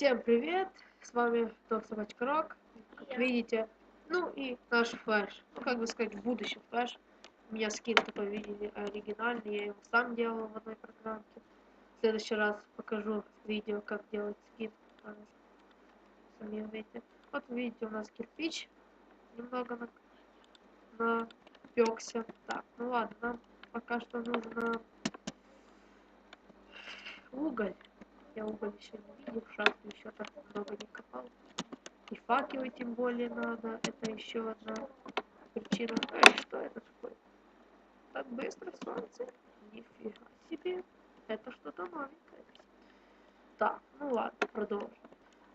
Всем привет! С вами Док Собачка Рок. Как видите, ну и наш флеш. Ну, как бы сказать, в будущем флеш. У меня скин такой, видели, оригинальный. Я его сам делал в одной программке. В следующий раз покажу видео, как делать скин. Сами увидите. Вот видите, у нас кирпич немного на напекся. Так, ну ладно, нам пока что нужно уголь. Я уголь еще не видел, шахту еще так много не копал. И факелы тем более надо. Это еще одна причина. Эй, что это такое? Так быстро солнце? Нифига себе. Это что-то новенькое. Так, ну ладно, продолжим.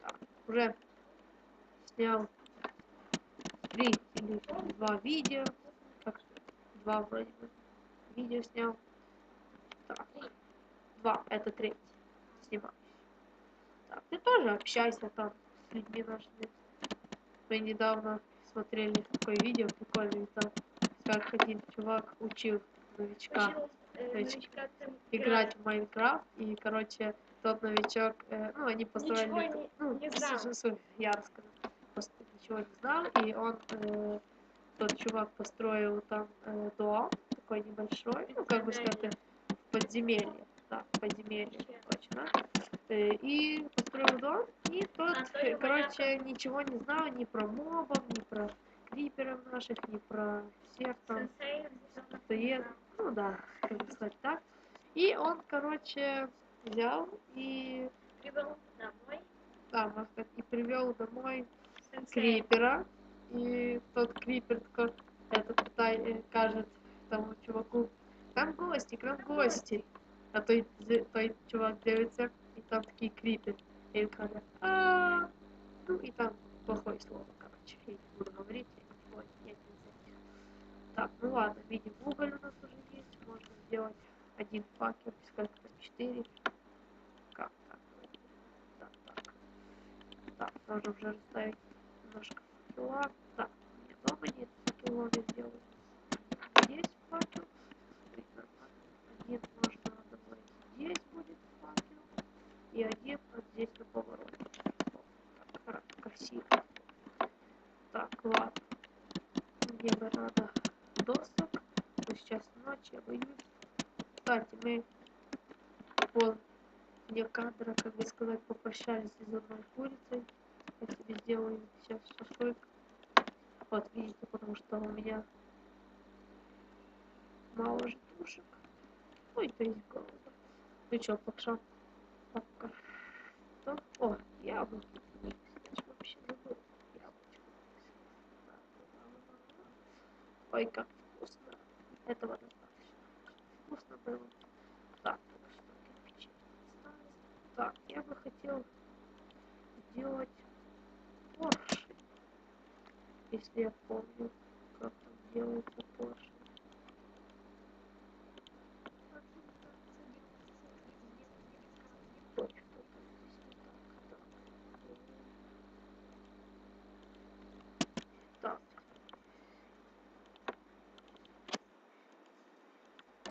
Так, уже снял три или два видео. Как два вроде бы видео снял. Так, два, это третий снимаюсь. Так, ты тоже общайся там с людьми нашими. Мы недавно смотрели такое видео прикольное, там как один чувак учил новичка Учил, э, новичка играть в Майнкрафт, и, короче, тот новичок, э, ну, они построили, Ничего ну, не знал. я расскажу, просто ничего не знал, и он, э, тот чувак построил там э, дом, такой небольшой, ну, как бы сказать, в подземелье, да, в подземелье, Точно, Э, и построил дом, и тот, А, э, короче, ничего не знал ни про мобов, ни про криперов наших, ни про всех там, Сенсей, ну да, как бы сказать так. И он, короче, взял и, прибыл домой. да, можно сказать, и привел домой Сенсей. крипера. И тот крипер такой, этот кажет тому чуваку, там гости, к нам гости. А той, той чувак дивится, и там такие крипер. И он каже, а ну и там плохое слово, короче, я не буду говорить, я не знаю. Так, ну ладно, видим, уголь у нас уже есть, можно сделать один факел, сколько там, четыре. Как так? Так, так. Так, можно уже расставить немножко факела. Так, у меня дома нет факелов, я сделаю. Здесь факел. Смотри, нормально. Один можно добавить здесь будет факел. И один вот здесь на повороте. Красиво. Так, ладно. Мне бы надо досок. Но сейчас ночь, я боюсь. Кстати, мы пол вне кадра, как бы сказать, попрощались с одной курицей. Я себе сделаю сейчас шашлык. Вот, видите, потому что у меня мало же тушек. Ой, то есть голода. Ну чё, пока пока что? О, яблоки. Я ж вообще забыл. Яблочко. Ой, как вкусно. Этого достаточно. Вкусно было. Так, что. Так, я бы хотел сделать поршень. Если я помню, как там делается поршень. Ой, что-то здесь не так. Так.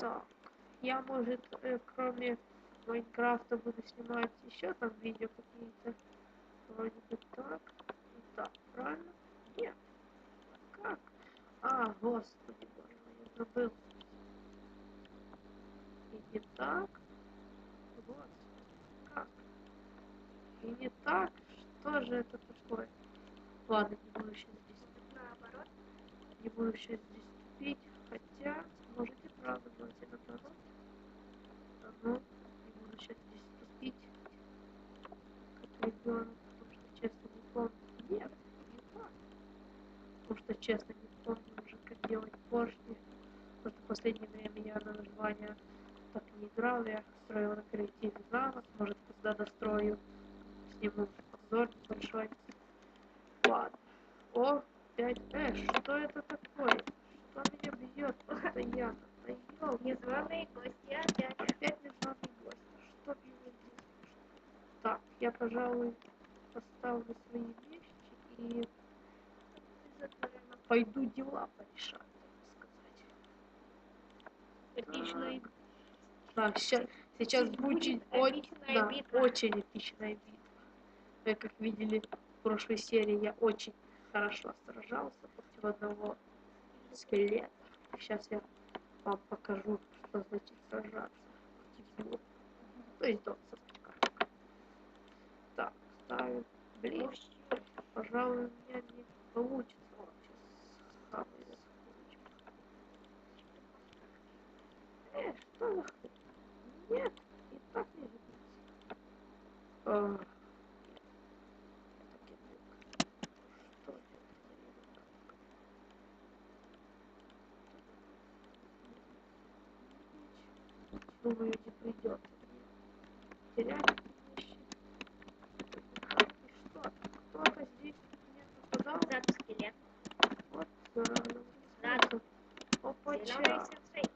Так. Я, может, э, кроме Майнкрафта буду снимать еще там видео какие-то. Вроде бы так. Так, правильно? Нет. Как? А, господи боже мой, я забыл. И не так. Господи, как? И не так? Что же это такое? Ладно, не буду сейчас здесь Наоборот. не буду сейчас здесь тупить, хотя, может и правда, давайте наоборот. А ну, не буду сейчас здесь тупить, как ребенок, потому что честно не помню. Нет, не так. Потому что честно не помню уже, как делать поршни. Потому в последнее время я на выживание так не играл, я строил на креативе заново, может когда дострою, сниму обзор небольшой. Ладно. О, 5 Э, что это такое? Что меня бьет постоянно? Да ёлки. Незваные гости опять. Опять незваный гость. Что его здесь? Так, я, пожалуй, поставлю свои вещи и пойду дела порешать, так сказать. Эпичный. Так, ща- сейчас будет Будет очень, эпичная да, очень эпичная битва. Вы, как видели в прошлой серии, я очень хорошо сражался против одного скелета. Сейчас я вам покажу, что значит сражаться. То есть создать. Так, ставим. Блин, пожалуй, у меня не получится. Вот, сейчас схаваю курочку. Э, что за хрень? Нет, и так не годится. А, нет. Это кирпик. Что это за ерунда? Думаю, не придется мне терять. И что? Кто-то здесь мне нападал? Сзади скелет. Вот. Надо. Опача. Зеленый сенсей.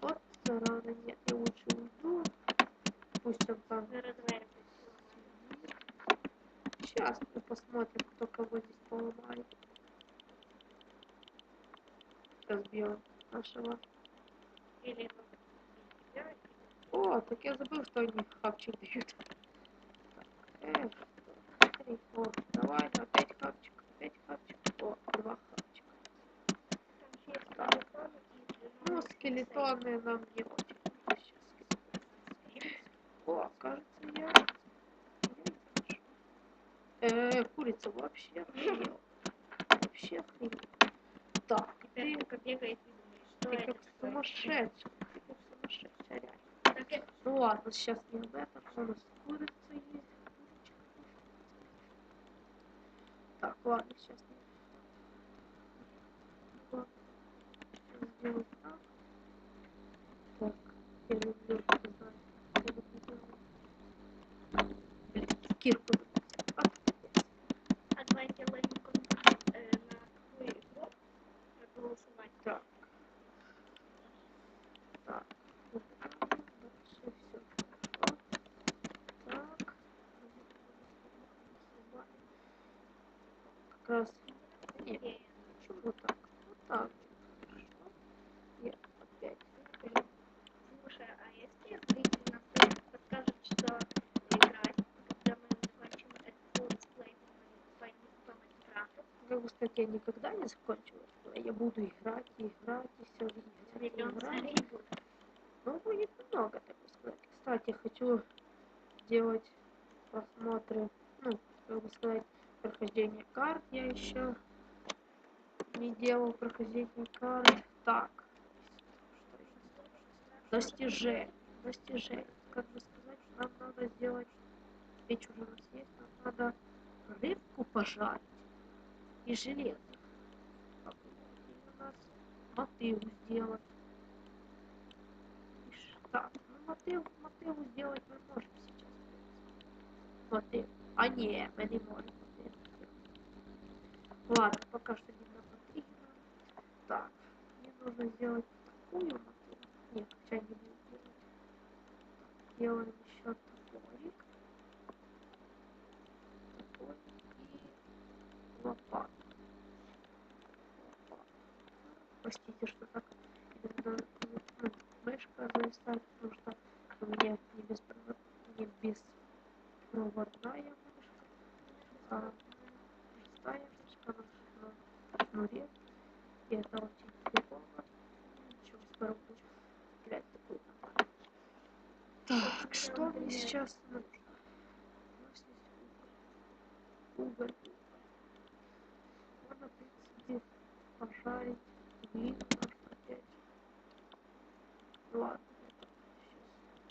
Вот зараза. Нет, я лучше уйду. Пусть он там Сейчас мы посмотрим, кто кого здесь поломает. Сейчас бьем нашего. Или О, так я забыл, что они хапчик дают. Эх, смотри, о, давай, опять хапчик, опять хапчик. О, два хапчика. Ну, скелетоны нам не очень. О, кажется, я... Э, курица вообще охренела. Вообще охренела. Так, Теперь ты, как сумасшедший. Ты как сумасшедший, реально. Ну ладно, сейчас не об этом. У нас курица есть. Так, ладно, сейчас не. Ладно. Сейчас сделаю так. Так, я люблю сказать. Я люблю делать. Блин, кирку. А, А давай сделаем конкурс э, на какую игру проголосовать. Так. Так. Дальше все хорошо. Так. Как раз. Идея. почему так? Вот так. Нет, опять. Слушай, а если зритель нам подскажет, что играть, когда мы закончим этот летсплей по, Майнкрафту, бы сказать, я никогда не закончу. Я буду играть и играть и все играть, миллион играть. Ну, будет много, так сказать. Кстати, хочу делать просмотры, ну, как бы сказать, прохождение карт. Я еще не делал прохождение карт. Так. Достижение. Достижение. Как бы сказать, нам надо сделать, печь уже у нас есть, нам надо рыбку пожарить и железо. И у нас мотылу сделать. Иш, Так, ну мотыл, мотылу сделать мы можем сейчас. Мотыл. А не, мы не можем. Ладно, пока что не. Так, мне нужно сделать такую мотылу. Нет, хотя не буду делать. Делаем еще топорик. Топорик и. Лопату. Простите, что так иногда ну, мышка зависает, потому что у меня не, беспровод... не беспроводная мышка, а простая мышка на, на шнуре. И очень фигово. Ничего, скоро буду стрелять такую нормально. Так, что мне сейчас есть уголь. Можно, в принципе, пожарить глину нашу опять. Ладно, сейчас.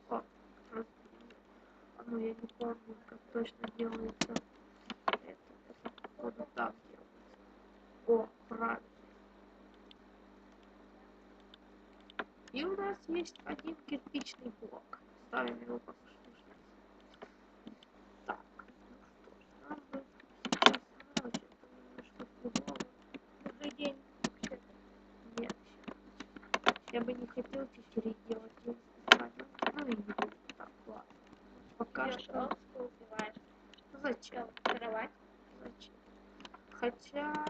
О, как раз. А ну я не помню, как точно делается. Это, это походу так делается. О, правильно. И у нас есть один кирпичный блок. Ставим его послушно. Так, ну что ж, нам бы сейчас немножко фигово. Уже день вообще. Нет. Я бы не хотел теперь делать специально. Ну и не буду. Так, ладно. Пока Идешь что. Зачем? Кровать. Зачем? Хотя.